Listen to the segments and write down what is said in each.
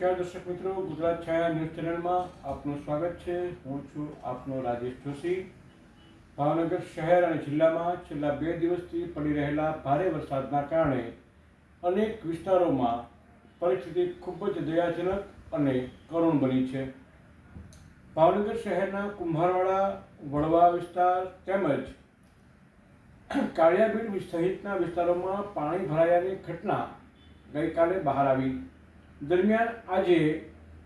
દર્શક મિત્રો, ગુજરાત છાયા ન્યૂઝ ચેનલમાં આપનું સ્વાગત છે. હું છું આપનો રાજેશ જોશી. ભાવનગર શહેર અને જિલ્લામાં છેલ્લા બે દિવસથી પડી રહેલા ભારે વરસાદના કારણે અનેક વિસ્તારોમાં પરિસ્થિતિ ખૂબ જ દયાજનક અને કરુણ બની છે. ભાવનગર શહેરના કુંભારવાડા, વડવા વિસ્તાર તેમજ કાળિયાબીડ સહિતના વિસ્તારોમાં પાણી ભરાયાની ઘટના ગઈકાલે બહાર આવી. દરમિયાન આજે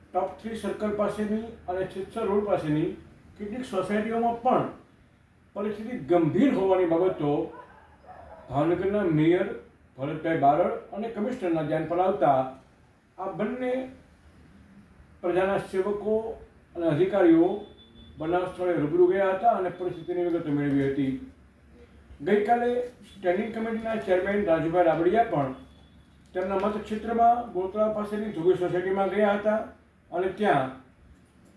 ટોપ થ્રી સર્કલ પાસેની અને છિત્સર રોડ પાસેની કેટલીક સોસાયટીઓમાં પણ પરિસ્થિતિ ગંભીર હોવાની બાબતો ભાવનગરના મેયર ભરતભાઈ બારડ અને કમિશનરના ધ્યાન પર આવતા આ બંને પ્રજાના સેવકો અને અધિકારીઓ બનાવ સ્થળે રૂબરૂ ગયા હતા અને પરિસ્થિતિની વિગતો મેળવી હતી. ગઈકાલે સ્ટેન્ડિંગ કમિટીના ચેરમેન રાજુભાઈ રાબડિયા પણ તેમના મતક્ષેત્રમાં ગોતરા પાસેની ધોબી સોસાયટીમાં ગયા હતા અને ત્યાં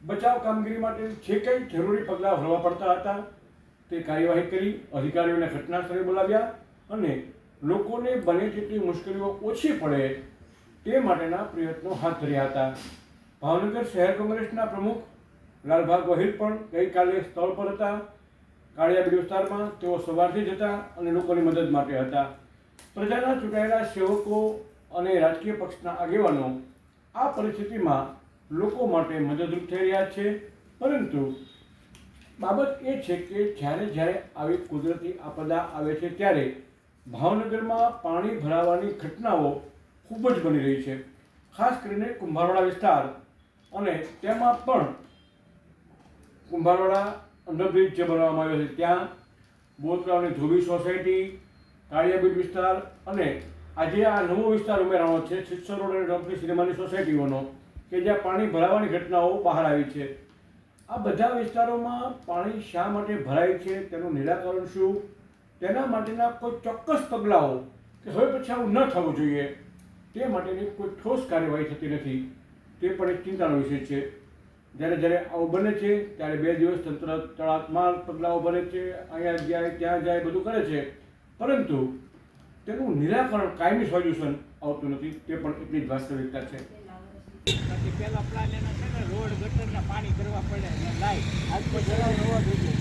બચાવ કામગીરી માટે જે કંઈ જરૂરી પગલાં ભરવા પડતા હતા તે કાર્યવાહી કરી, અધિકારીઓને ઘટનાસ્થળે બોલાવ્યા અને લોકોને બને તેટલી મુશ્કેલીઓ ઓછી પડે તે માટેના પ્રયત્નો હાથ ધર્યા હતા. ભાવનગર શહેર કોંગ્રેસના પ્રમુખ લાલભાગ વહીર પણ ગઈકાલે સ્થળ પર હતા. કાળિયાબીડ વિસ્તારમાં તેઓ સવારથી જ હતા અને લોકોની મદદ માટે હતા. પ્રજાના ચૂંટાયેલા સેવકો અને રાજકીય પક્ષના આગેવાનો આ પરિસ્થિતિમાં લોકો માટે મદદરૂપ થઈ રહ્યા છે. પરંતુ બાબત એ છે કે જ્યારે જ્યારે આવી કુદરતી આપદા આવે છે ત્યારે ભાવનગરમાં પાણી ભરાવાની ઘટનાઓ ખૂબ જ બની રહી છે. ખાસ કરીને કુંભારવાડા વિસ્તાર અને તેમાં પણ કુંભારવાડા અંડરબ્રિજ જે બનાવવામાં આવ્યો છે, ત્યાં બોતરાવની ધોબી સોસાયટી કાળિયાબીડ વિસ્તાર અને આજે આ નવો વિસ્તાર ઉમેરાનો છે. સિત્સર રોડ અને ડોક્ટરી સિનેમાની સોસાયટીઓનો કે જ્યાં પાણી ભરાવાની ઘટનાઓ બહાર આવી છે. આ બધા વિસ્તારોમાં પાણી શા માટે ભરાય છે? તેનું નિરાકરણ શું? તેના માટેના કોઈ ચોક્કસ પગલાઓ કે હવે પછી આવું ન થવું જોઈએ. તે માટેની કોઈ ઠોસ કાર્યવાહી થતી નથી. તે પણ એક ચિંતાનો વિષય છે. જ્યારે જ્યારે આવું બને છે, ત્યારે બે દિવસ તંત્ર તળાકમાં પગલાઓ ભરે છે. અહીંયા જાય, ત્યાં જાય બધું કરે છે. પરંતુ તેનું નિરાકરણ કાયમી સોલ્યુશન આવતું નથી તે પણ એટલી જ વાસ્તવિકતા છે. પછી પહેલા પ્લાન એના છે ને રોડ ગટરના પાણી કરવા પડે અને લાઈટ. આજ તો જરા નવો જોઈએ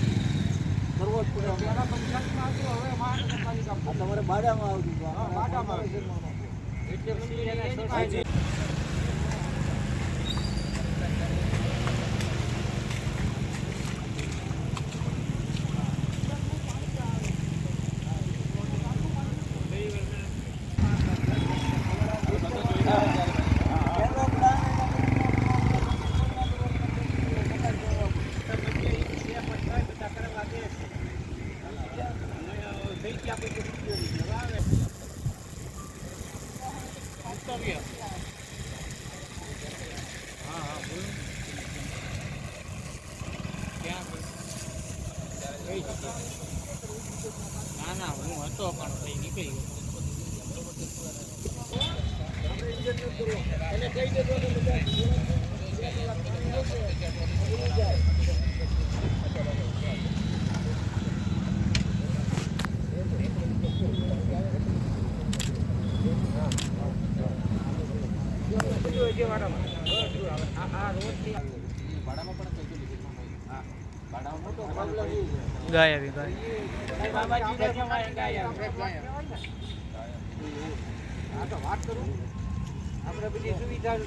કરવો જ પડે પેલા પંચાયતમાં હતું હવે મહાનગરપાલિકા તમારે બાડામાં આવતું હતું. બાડામાં એટલે પછી ના ના હું હતો પણ કઈ નીકળી ગયો એને કહી દેજો ને બધા ગાય આવી ગાય. આ તો વાત કરું. આપણે બધી સુવિધા